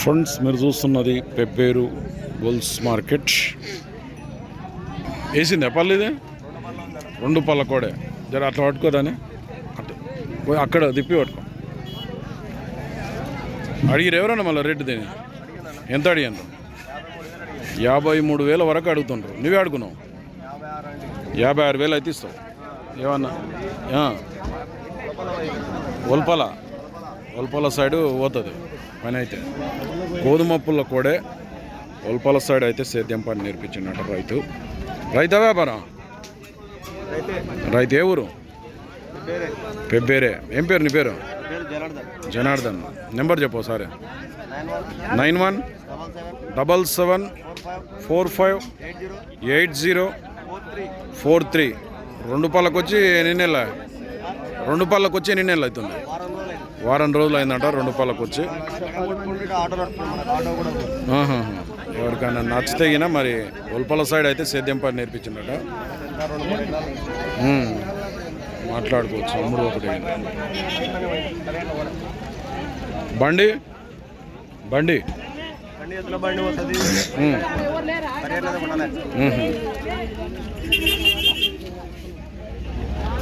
Friends మీరు చూస్తున్నది Pebbair goals market. వేసింది పళ్ళు ఇది? రెండు పళ్ళ కోడే. జర అట్లా పట్టుకోదాని అట్లా పోయి అక్కడ తిప్పి పట్టుకో. అడిగిరు ఎవరన్నా మళ్ళీ రేటు దేని ఎంత అడిగాను యాభై మూడు వేల వరకు అడుగుతుండ్రు. నువ్వే అడుగున్నావు యాభై ఆరు వేలు అయితే ఇస్తావు. ఏమన్నా? ఒల్పల ఒల్పల సైడు పోతుంది పని అయితే. గోధుమ పుల్ల కోడే ఒల్పల సైడ్ అయితే సేద్యం పని నేర్పించిండట రైతు. రైత వ్యాపారం? రైతు ఏ ఊరు? పెబ్బేరే. ఏం పేరు నీ పేరు? జనార్దన్. నెంబర్ చెప్పు సరే nine one double seven four five eight zero four three. రెండు పళ్ళకొచ్చి ఎన్ని నెలలు? రెండు పళ్ళకొచ్చి ఎన్ని నెలలు అవుతుంది? వారం రోజులు అయిందంట రెండు పళ్ళకి వచ్చి. ఎవరికైనా నచ్చితే గిన మరి ఉల్పల సైడ్ అయితే సేద్యం పని నేర్పించిందట. మాట్లాడుకోవచ్చు అమ్ముడు ఒకటి. బండి? బండి.